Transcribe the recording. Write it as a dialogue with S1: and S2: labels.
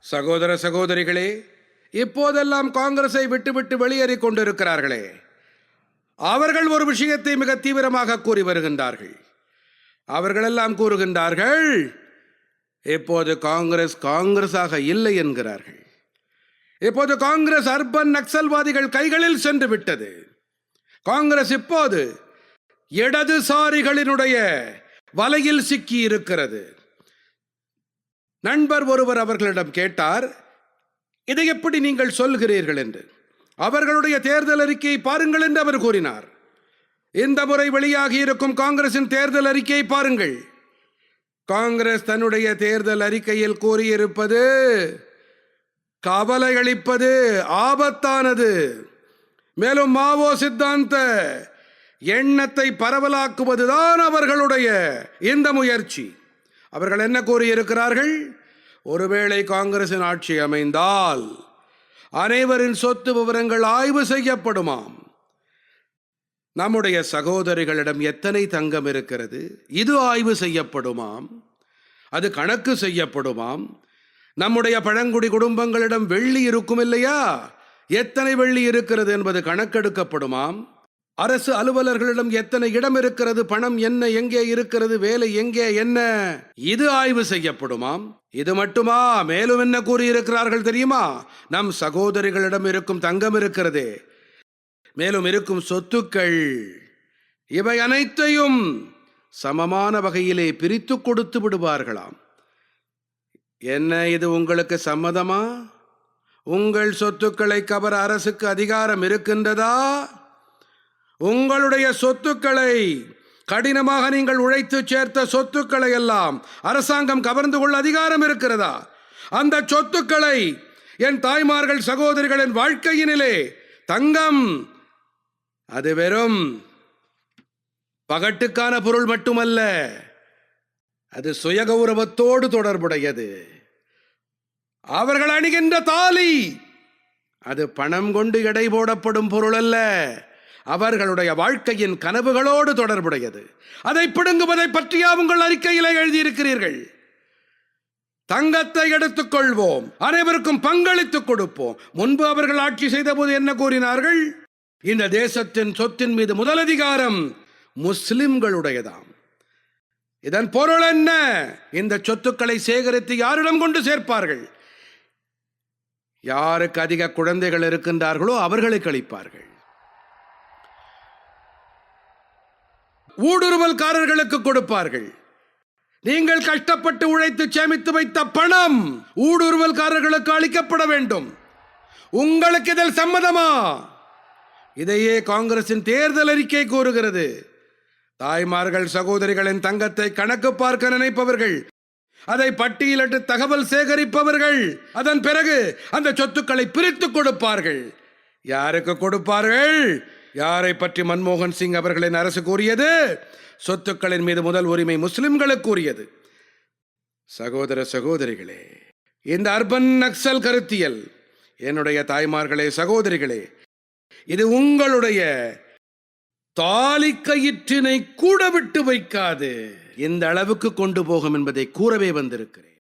S1: சகோதர சகோதரிகளே இப்போதெல்லாம் காங்கிரஸை விட்டுவிட்டு வெளியேறிக் கொண்டிருக்கிறார்களே. அவர்கள் ஒரு விஷயத்தை மிக தீவிரமாக கூறி வருகின்றார்கள். அவர்களெல்லாம் கூறுகின்றார்கள் இப்போது காங்கிரஸ் காங்கிரஸாக இல்லை என்கிறார்கள். இப்போது காங்கிரஸ் அர்பன் நக்சல்வாதிகள் கைகளில் சென்று விட்டது. காங்கிரஸ் இப்போது இடதுசாரிகளினுடைய வலையில் சிக்கி இருக்கிறது நண்பர் ஒருவர் அவர்களிடம் கேட்டார் இதை எப்படி நீங்கள் சொல்கிறீர்கள் என்று. அவர்களுடைய தேர்தல் அறிக்கையை பாருங்கள் என்று அவர் கூறினார். இந்த முறை வெளியாகி இருக்கும் காங்கிரசின் தேர்தல் அறிக்கையை பாருங்கள். காங்கிரஸ் தன்னுடைய தேர்தல் அறிக்கையில் கூறியிருப்பது கவலை அளிப்பது ஆபத்தானது. மேலும் மாவோ சித்தாந்த எண்ணத்தை பரவலாக்குவதுதான் அவர்களுடைய இந்த முயற்சி. அவர்கள் என்ன கூறியிருக்கிறார்கள்? ஒருவேளை காங்கிரசின் ஆட்சி அமைந்தால் அனைவரின் சொத்து விவரங்கள் ஆய்வு செய்யப்படுமாம். நம்முடைய சகோதரிகளிடம் எத்தனை தங்கம் இருக்கிறது? இது ஆய்வு செய்யப்படுமாம். அது கணக்கு செய்யப்படுமாம். நம்முடைய பழங்குடி குடும்பங்களிடம் வெள்ளி இருக்கும் இல்லையா எத்தனை வெள்ளி இருக்கிறது என்பது கணக்கெடுக்கப்படுமாம். அரசு அலுவலர்களிடம் எத்தனை இடம் இருக்கிறது? பணம் என்ன? எங்கே இருக்கிறது? வேலை எங்கே? என்ன? இது ஆய்வு செய்யப்படுமாம்? இது மட்டுமா? மேலும் என்ன கூறியிருக்கிறார்கள் தெரியுமா? நம் சகோதரிகளிடம் இருக்கும் தங்கம் இருக்கிறதே. மேலும் இருக்கும் சொத்துக்கள். இவை அனைத்தையும் சமமான வகையிலே பிரித்து கொடுத்து விடுவார்களாம். என்ன இது உங்களுக்கு சம்மதமா? உங்கள் சொத்துக்களை கவர அரசுக்கு அதிகாரம் இருக்கின்றதா? உங்களுடைய சொத்துக்களை கடினமாக நீங்கள் உழைத்து சேர்த்த சொத்துக்களை எல்லாம் அரசாங்கம் கவர்ந்து கொள்ள அதிகாரம் இருக்கிறதா? அந்த சொத்துக்களை என் தாய்மார்கள் சகோதரிகளின் வாழ்க்கையினிலே தங்கம் அது வெறும் பகட்டுக்கான பொருள் மட்டுமல்ல அது சுயகௌரவத்தோடு தொடர்புடையது. அவர்கள் அணிகின்ற தாலி அது பணம் கொண்டு எடை போடப்படும் பொருள் அல்ல அவர்களுடைய வாழ்க்கையின் கனவுகளோடு தொடர்புடையது. அதை பிடுங்குவதை பற்றியா உங்கள் அறிக்கையிலே எழுதியிருக்கிறீர்கள்? தங்கத்தை எடுத்துக்கொள்வோம். அனைவருக்கும் பங்களித்துக் கொடுப்போம். முன்பு அவர்கள் ஆட்சி செய்தபோது என்ன கூறினார்கள்? இந்த தேசத்தின் சொத்தின் மீது முதலதிகாரம் முஸ்லிம்களுடையதாம். இதன் பொருள் என்ன? இந்த சொத்துக்களை சேகரித்து யாரிடம் கொண்டு சேர்ப்பார்கள்? யாருக்கு அதிக குழந்தைகள் இருக்கின்றார்களோ அவர்களை கழிப்பார்கள் ஊடுருவல்காரர்களுக்கு கொடுப்பார்கள். நீங்கள் கஷ்டப்பட்டு உழைத்து சேமித்து வைத்த பணம் ஊடுருவல்காரர்களுக்கு அளிக்கப்பட வேண்டும். உங்களுக்கு இதில் சம்மதமா? இதையே காங்கிரசின் தேர்தல் அறிக்கை கூறுகிறது. தாய்மார்கள் சகோதரிகளின் தங்கத்தை கணக்கு பார்க்க நினைப்பவர்கள் அதை பட்டியலிட்டு தகவல் சேகரிப்பவர்கள் அதன் பிறகு அந்த சொத்துக்களை பிரித்து கொடுப்பார்கள். யாருக்கு கொடுப்பார்கள்? யாரை பற்றி மன்மோகன் சிங் அவர்களின் அரசு கூறியது? சொத்துக்களின் மீது முதல் உரிமை முஸ்லிம்களுக்கு கூறியது. சகோதர சகோதரிகளே இந்த அர்பன் நக்சல் கருத்தியல் என்னுடைய தாய்மார்களே சகோதரிகளே இது உங்களுடைய தாலி கயிற்றினை கூட விட்டு வைக்காது. இந்த அளவுக்கு கொண்டு போகும் என்பதை கூறவே வந்திருக்கிறேன்.